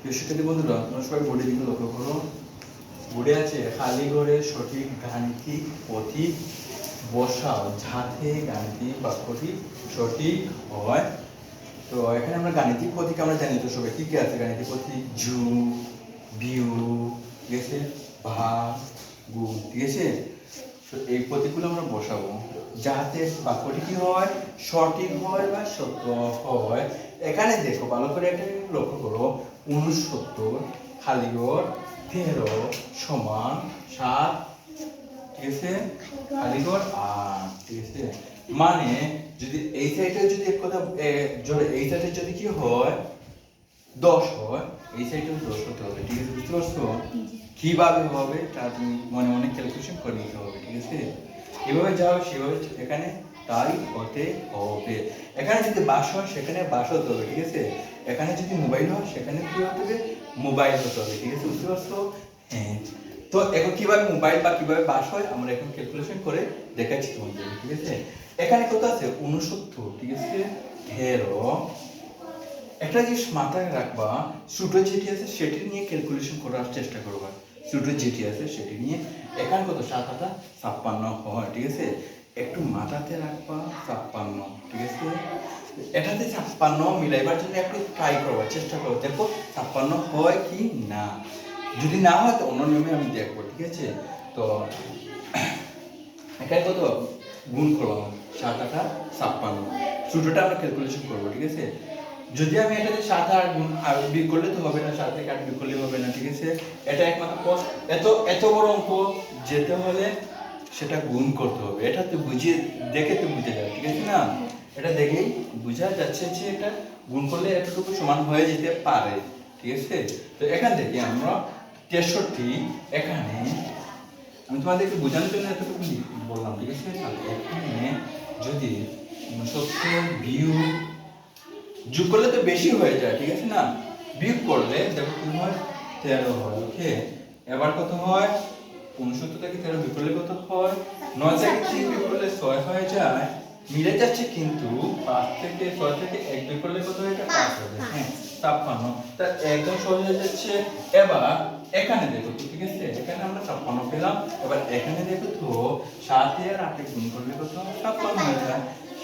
প্রিয় শিক্ষার্থী বন্ধুরা, তোমরা সবাই বোর্ডের দিকে লক্ষ্য করো। বোর্ডে আছে খালি ঘরে সঠিক গাণিতিক পথিক বসাও যাতে গাণিতিক বাক্যটি সঠিক হয়। তো এখানে আমরা গাণিতিক পথিক আমরা জানি তো সবাই, কি কি আছে গাণিতিক পথিক? জু বিউ, ঠিক আছে? ভাগ গুণ ঠিক আছে? এই প্রতীকগুলো আমরা বসাবো। যাতে বাক্যটি কি হয়? সঠিক হয় বা সত্য হয়। এখানে দেখো, ভালো করে একটা লক্ষ্য করো। উনসত্তর খালিগড় তেরো সমান সাত, ঠিক আছে? খালিগড় আট, ঠিক আছে? মানে যদি এই সাইডে যদি এক কথা এই সাইডে যদি কি হয়? দশ হয়? এই সাইডে দশ হতে হবে, ঠিক আছে? বুঝতে পারছ? কীভাবে হবে তা তুমি মনে মনে ক্যালকুলেশন করে নিতে হবে, ঠিক আছে? এভাবে সেভাবে এখানে তাই হতে হবে। এখানে যদি বাস হয়, সেখানে বাস হতে হবে, ঠিক আছে? এখানে যদি মোবাইল হয়, সেখানে কি হতে হবে? মোবাইল হতে হবে, ঠিক আছে? বুঝতে পারছ? হ্যাঁ। তো এখন কীভাবে মোবাইল বা কীভাবে বাস হয়, আমরা এখন ক্যালকুলেশন করে দেখাচ্ছি তোমাদের, ঠিক আছে? এখানে কত আছে? উনসত্তর ঠিক আছে? তেরো। একটা জিনিস মাথায় রাখবা, ছোট যেটি আছে সেটি নিয়ে ক্যালকুলেশন করার চেষ্টা করবা। ছোট যেটি আছে সেটি নিয়ে এখানে কত? সাত হাতা ছাপ্পান্ন। হয় ঠিক আছে? একটু মাথাতে রাখবা, ছাপ্পান্ন, ঠিক আছে? এটাতে ছাপ্পান্ন মিলাইবার জন্য একটু ট্রাই করবা চেষ্টা করো। দেখো, ছাপ্পান্ন হয় কি না? যদি না হয়, তো অন্য নিয়মে আমি দেখব, ঠিক আছে? তো, এখানে কত? গুণ করব সাত আঠা ছাপ্পান্ন। ছোটোটা আমরা ক্যালকুলেশন করব, ঠিক আছে? যদি আমি এটাতে সাত আট গুণ আর বিয়োগ করলে তো হবে না, সাত থেকে আট বিয়োগ করলে হবে না, ঠিক আছে? এটা একমাত্র এত এত বড় অঙ্ক, যেতে হলে সেটা গুণ করতে হবে। এটা তো বুঝিয়ে, দেখে তো বুঝে যাবে, ঠিক আছে না? এটা দেখেই বোঝা যাচ্ছে যে এটা গুণ করলে এতটুকু সমান হয়ে যেতে পারে, ঠিক আছে? তো এখান থেকে আমরা তেষট্টি, এখানে আমি তোমাদেরকে বোঝানোর জন্য এতটুকু বললাম, ঠিক আছে? এখানে যদি সত্তর ভিউ যোগ করলে তো বেশি হয়ে যায়, ঠিক আছে না? বিয়োগ করলে, দেখো কি হয়? তেরো হয়, ওকে? এবার কত হয়? উনসত্তর থেকে তেরো বিয়োগ করলে কত হয়? নয় থেকে তিন বিয়োগ করলে ছয় হয়ে যায়। মিলে যাচ্ছে কিন্তু পাঁচ থেকে, ছয় থেকে এক বিয়োগ করলে কত হয়ে যায়? পাঁচ হয়ে যায় হ্যাঁ ছাপ্পান্ন। তা একদম সহজ হয়ে যাচ্ছে। এবার এখানে দেখো তো, ঠিক আছে? এখানে আমরা ছাপ্পান্ন পেলাম। এবার এখানে দেখো তো, সাতে আর আটে গুণ করলে কত ছাপ্পান্ন হয়ে যায়।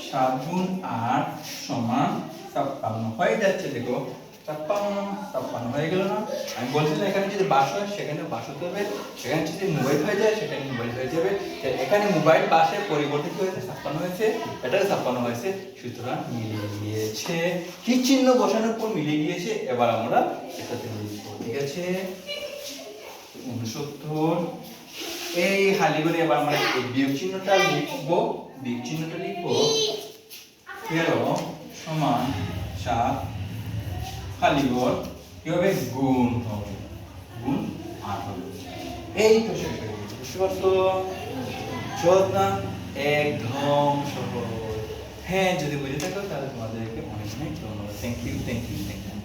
সাত গুণ আট সমান ছাপ্পান্ন। হয়ে যাচ্ছে দেখো, ছাপ্পান্ন ছাপ্পান্ন হয়ে গেল না? আমি বলছিলাম এখানে যদি বাস হয়, সেখানে বাস হতে হবে। সেখানে যদি মোবাইল হয়ে যায়, সেখানে মোবাইল হয়ে যাবে। এখানে মোবাইল বাসে পরিবর্তিত হয়েছে, ছাপ্পান্ন হয়েছে এটাও ছাপ্পান্ন হয়েছে। সুতরাং মিলিয়ে গিয়েছে কি চিহ্ন বসানোর পর মিলিয়ে গিয়েছে? এবার আমরা এটাতে ঠিক আছে? উনসত্তর। এই হালি করে এবার আমরা বিয়োগ চিহ্নটা লিখব, বিয়োগ চিহ্নটা লিখব। তেরো সমান সাত খালি ঘর কীভাবে গুণ হবে? গুণ আট হবে। এই তো শেষ হয়ে বুঝতে একদম সহজ। হ্যাঁ যদি বুঝে থাকো, তাহলে তোমাদেরকে অনেক অনেক ধন্যবাদ। Thank you thank you thank you